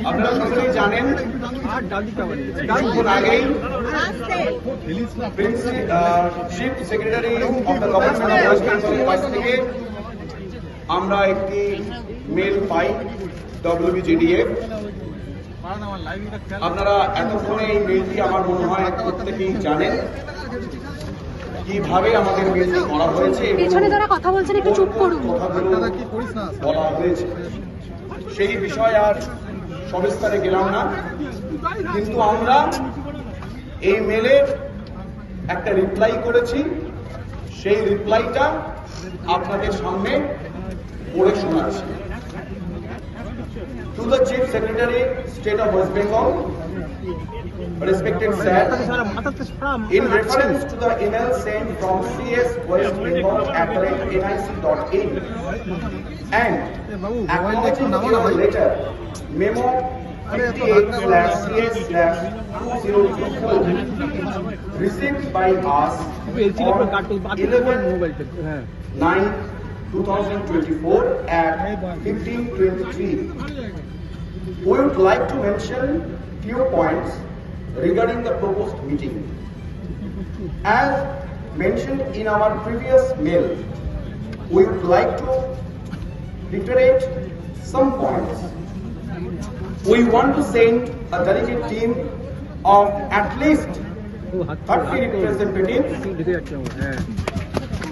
আপনারা সকলেই জানেন কিছুক্ষণ আগেই chief secretary of the government of West বেঙ্গলের কাছ থেকে আমরা একটি মেল পাই ডব্লিউবিজিডিএফ আপনারা এতক্ষণে এই মেলটি আমার মনে হয় প্রত্যেকেই জানেন কীভাবে আমাদের মেলটি করা হয়েছে পেছনে যারা কথা বলছেন একটু চুপ করুন। বলা হয়েছে। সেই বিষয় আর সবিস্তারে গেলাম না। কিন্তু আমরা এই মেলে একটা রিপ্লাই করেছি। সেই রিপ্লাইটা আপনাদের সামনে পড়ে শোনাচ্ছি। To the chief secretary state of West Bengal respected sir In reference to the email sent from CS West Bengal at nic.in and acknowledging your letter memo 58 slash CS slash 2024 received by us on 11 9 2024 at 1523 we would like to mention few points regarding the proposed meeting. As mentioned in our previous mail, we would like to reiterate some points. We want to send a delegate team of at least 30 representatives.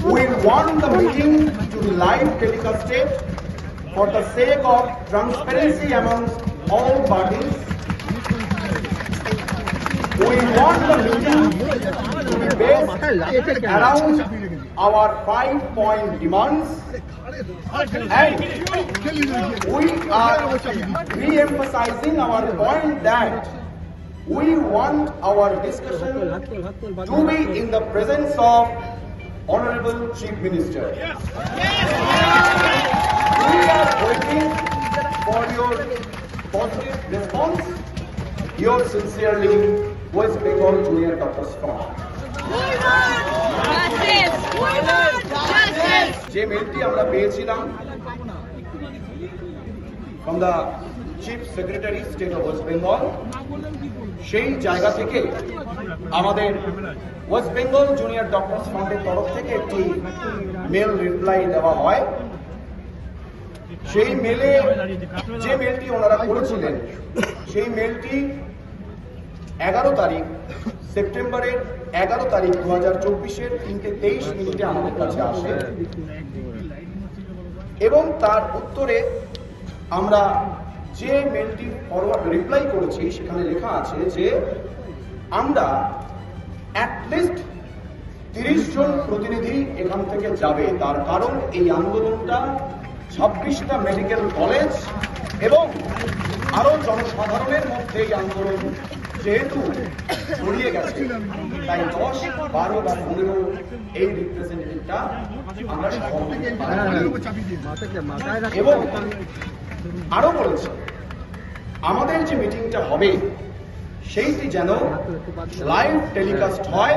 We want the meeting to be live telecasted for the sake of transparency amongst all parties we want the meeting to be based around our five-point demands and we are re-emphasizing our point that we want our discussion to be in the presence of Honorable Chief Minister. We are waiting for your positive response. Yours sincerely, West Bengal Junior Doctor Strong. যে মেলটি আমরা পেয়েছিলাম from the chief secretary state of West Bengal সেই জায়গা থেকে আমাদের West Bengal junior doctors ফ্রন্টের তরফ থেকে একটি মেল রিপ্লাই দেওয়া হয় সেই মেলে যে মেলটি ওনারা করেছিলেন সেই মেলটি এগারো তারিখ, সেপ্টেম্বরের এগারো তারিখ দু হাজার চব্বিশের তিনটে তেইশ মিনিটে আমাদের কাছে আসে। এবং তার উত্তরে আমরা যে মেলটি ফরওয়ার্ড রিপ্লাই করেছি, সেখানে লেখা আছে যে আমরা অ্যাটলিস্ট তিরিশ জন প্রতিনিধি এখান থেকে যাবে। তার কারণ এই আন্দোলনটা ছাব্বিশটা মেডিকেল কলেজ এবং আরও জনসাধারণের মধ্যে এই আন্দোলন যেহেতু ছড়িয়ে গেছে, তাই দশ, বারো বা পনেরো এই রিপ্রেজেন্টেটিভটা আমরা এবং আরও বলেছে, আমাদের যে মিটিংটা হবে, সেইটি যেন লাইভ টেলিকাস্ট হয়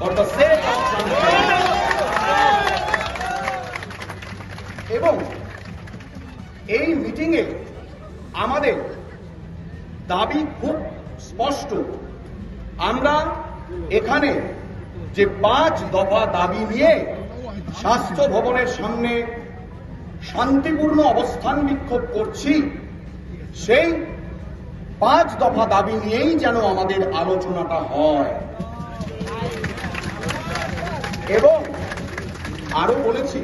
for the sake of transparency. এবং এই মিটিংয়ে আমাদের দাবি খুব স্পষ্ট। আমরা এখানে যে পাঁচ দফা দাবি নিয়ে স্বাস্থ্য ভবনের সামনে শান্তিপূর্ণ অবস্থান বিক্ষোভ করছি, সেই পাঁচ দফা দাবি নিয়েই যেন আমাদের আলোচনাটা হয়। এবং আরও বলেছি,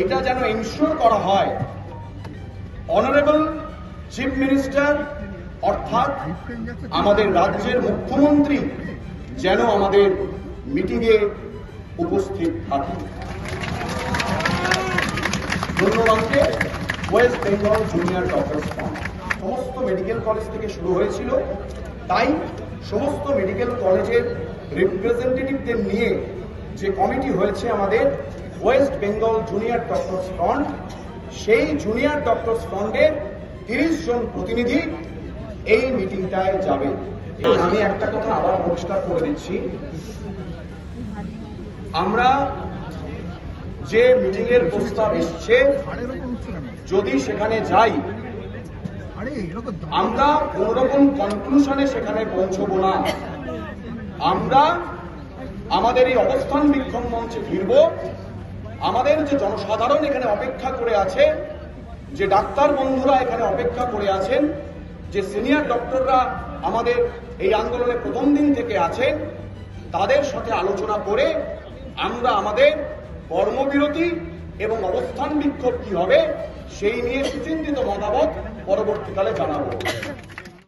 এটা যেন ইনশিওর করা হয় অনারেবল চিফ মিনিস্টার অর্থাৎ আমাদের রাজ্যের মুখ্যমন্ত্রী যেন আমাদের মিটিংয়ে উপস্থিত থাকেন। ধন্যবাদকে West Bengal junior doctors front সমস্ত মেডিকেল কলেজ থেকে শুরু হয়েছিল। তাই সমস্ত মেডিকেল কলেজের রিপ্রেজেন্টেটিভদের নিয়ে যে কমিটি হয়েছে আমাদের West Bengal junior doctors front সেই জুনিয়র ডক্টরস ফ্রন্টের তিরিশ জন প্রতিনিধি এই মিটিংটায় যাবে। আমি একটা কথা আবার পরিষ্কার করে দিচ্ছি। আমরা যে মিটিং এর প্রস্তাব এসছে, যদি সেখানে যাই, আমরা কোন রকম কনক্লুশনে সেখানে পৌঁছবো না। আমরা আমাদের এই অবস্থান বিক্ষোভ মঞ্চে ফিরব। আমাদের যে জনসাধারণ এখানে অপেক্ষা করে আছে, যে ডাক্তার বন্ধুরা এখানে অপেক্ষা করে আছেন যে সিনিয়র ডক্টররা আমাদের এই আন্দোলনে প্রথম দিন থেকে আছেন, তাদের সাথে আলোচনা করে আমরা আমাদের কর্মবিরতি এবং অবস্থান বিক্ষোভ কি হবে, সেই নিয়ে সুচিন্তিত মতামত পরবর্তীকালে জানাব।